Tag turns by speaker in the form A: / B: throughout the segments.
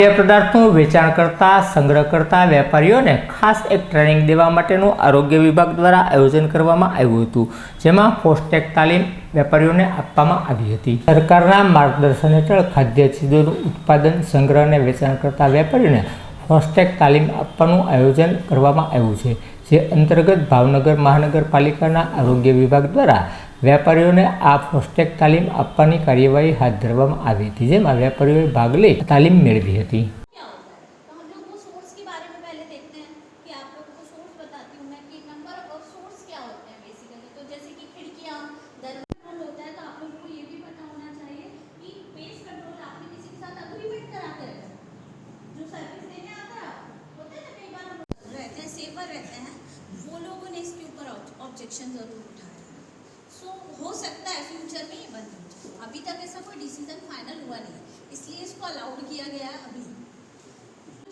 A: તે પદાર્થનું વેચાણ કરતા સંગ્રહ કરતા વેપારીઓને ખાસ એક ટ્રેનિંગ દેવા માટેનું આરોગ્ય વિભાગ દ્વારા આયોજન કરવામાં આવ્યું હતું જેમાં ફોસ્ટેક તાલીમ વેપારીઓને આપવામાં આવી હતી સરકારના માર્ગદર્શન હેઠળ ખાદ્ય ચીજોનું ઉત્પાદન સંગ્રહ અને વેચાણ કરતા વેપારીઓને ફોસ્ટેક તાલીમ આપવાનું આયોજન કરવામાં આવ્યું છે જે અંતર્ગત ભાવનગર મહાનગરપાલિકાના આરોગ્ય વિભાગ દ્વારા व्यापारीयो ने आप को स्टेक तालीम આપવાની કાર્યવાહી હાથ ધરવમ આવી થી જેમ આપ વેપારીઓએ ભાગ લે તાલીમ
B: મળી ભી હતી તો નોમો સોર્સ કે બારે મે પહેલે દેખતે હે કે આપ લોગો કો સોર્સ બતાતી હું મે કે નંબર ઓફ સોર્સ ક્યા હોતે હે બેસિકલી તો જૈસે કી खिड़कीयां દરવાજા નો હોતા તો આપ લોગો કો યે ભી pata hona chahiye ki base control આપની શિક્ષા તઅલીમેટ કરાતે જો સર્વિસ લેને આતા હોતે તો કંઈક બાર રહેતે હે વો લોગો ને ઇસકે ઉપર ઓબ્જેક્શન્સ રઉઠે सो हो सकता है फ्यूचर में ये बंद हो जाए अभी तक ऐसा कोई डिसीजन फाइनल हुआ नहीं इसलिए इसको अलाउड किया गया है अभी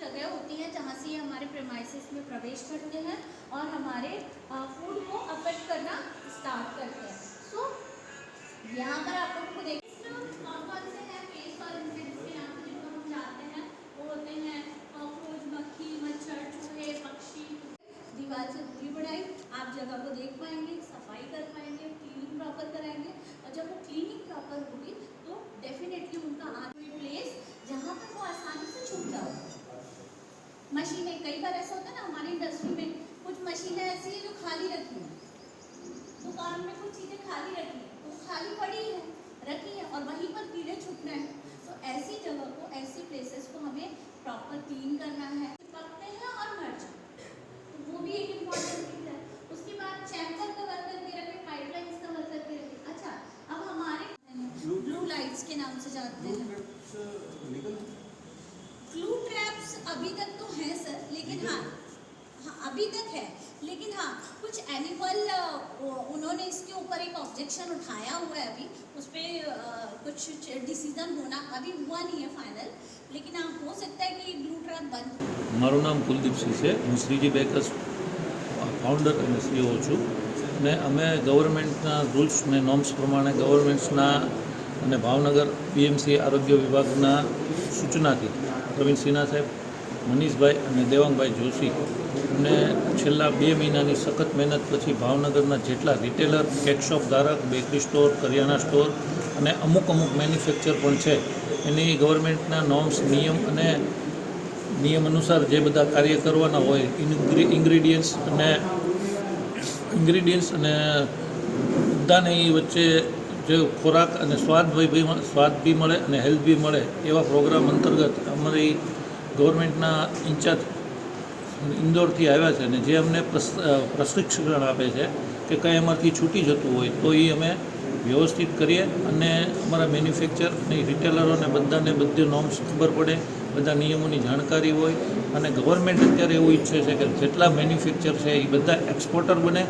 B: जगह होती हैं जहाँ से ये हमारे प्रेमाइसिस में प्रवेश करते हैं और हमारे फूड को अफेक्ट करना स्टार्ट करते हैं सो so, यहाँ पर आप लोगों को देख की से दूरी बढ़ाई आप जगह को देख पाएंगे सफाई कर पाएंगे क्लीनिंग प्रॉपर कराएंगे और जब वो क्लीनिंग प्रॉपर होगी तो डेफिनेटली उनका आज भी प्लेस जहाँ पर वो आसानी से छूट जाओ मशीनें कई बार ऐसा होता है ना हमारी इंडस्ट्री में कुछ मशीनें ऐसी हैं जो खाली रखी हैं दुकान में कुछ चीज़ें खाली रखी हैं वो खाली पड़ी है रखी है और वहीं पर कीड़े छुपना है तो ऐसी जगह को ऐसी प्लेसेस को हमें प्रॉपर क्लीन करना है लाइट्स के नाम से जानते हैं क्लू ट्रैप्स uh, अभी तक तो हैं सर लेकिन हाँ हाँ अभी तक है लेकिन हाँ कुछ एनिमल uh, उन्होंने इसके ऊपर एक ऑब्जेक्शन उठाया हुआ है अभी उस पर uh, कुछ डिसीजन होना अभी हुआ नहीं है फाइनल लेकिन हाँ हो सकता है कि ग्लू ट्रैप बंद हमारा
C: नाम कुलदीप सिंह है मुश्री जी શ્રીજી फाउंडर ફાઉન્ડર અને સીઓ e છું ને અમે ગવર્મેન્ટના રૂલ્સ ને નોર્મ્સ પ્રમાણે ગવર્મેન્ટ્સના અને ભાવનગર પીએમસી આરોગ્ય વિભાગના સૂચનાથી પ્રવીણ સિન્હા સાહેબ મનીષભાઈ અને દેવાંગભાઈ જોશી અને છેલ્લા બે મહિનાની સખત મહેનત પછી ભાવનગરના જેટલા રિટેલર કેકશોપ ધારક બેકરી સ્ટોર કરિયાણા સ્ટોર અને અમુક અમુક મેન્યુફેક્ચર પણ છે એની ગવર્મેન્ટના નોર્મ્સ નિયમ અને નિયમ અનુસાર જે બધા કાર્ય કરવાના હોય ઇન્ગ્રીડિયન્ટ્સ અને ઇન્ગ્રીડિયન્ટ્સ અને બધાને એ વચ્ચે જે ખોરાક અને સ્વાદ બી સ્વાદ બી મળે અને હેલ્થ બી મળે એવા પ્રોગ્રામ અંતર્ગત અમારી ગવર્મેન્ટના ઇન્ચાર્જ ઇન્દોરથી આવ્યા છે અને જે અમને પ્રશિક્ષણ આપે છે કે કંઈ અમારથી છૂટી જતું હોય તો એ અમે વ્યવસ્થિત કરીએ અને અમારા મેન્યુફેક્ચર અને રિટેલરોને બધાને બધી નોર્મ્સ ખબર પડે બધા નિયમોની જાણકારી હોય અને ગવર્મેન્ટ અત્યારે એવું ઈચ્છે છે કે જેટલા મેન્યુફેક્ચર છે એ બધા એક્સપોર્ટર બને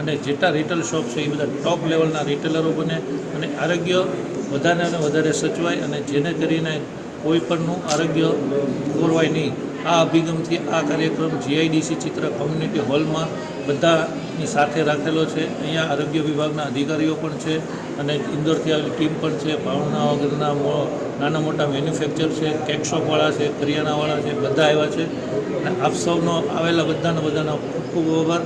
C: અને જેટલા રિટેલ શોપ છે એ બધા ટોપ લેવલના રિટેલરો બને અને આરોગ્ય વધારે અને વધારે સચવાય અને જેને કરીને કોઈ પણનું આરોગ્ય ખોરવાય નહીં આ અભિગમથી આ કાર્યક્રમ જીઆઈડીસી ચિત્ર કોમ્યુનિટી હોલમાં બધાની સાથે રાખેલો છે અહીંયા આરોગ્ય વિભાગના અધિકારીઓ પણ છે અને ઇન્દોરથી આવેલી ટીમ પણ છે ભાવના વગરના નાના મોટા મેન્યુફેક્ચર છે કેકશોપવાળા છે કરિયાણાવાળા છે બધા આવ્યા છે અને આપ સૌનો આવેલા બધાના બધાનો ખૂબ ખૂબ આભાર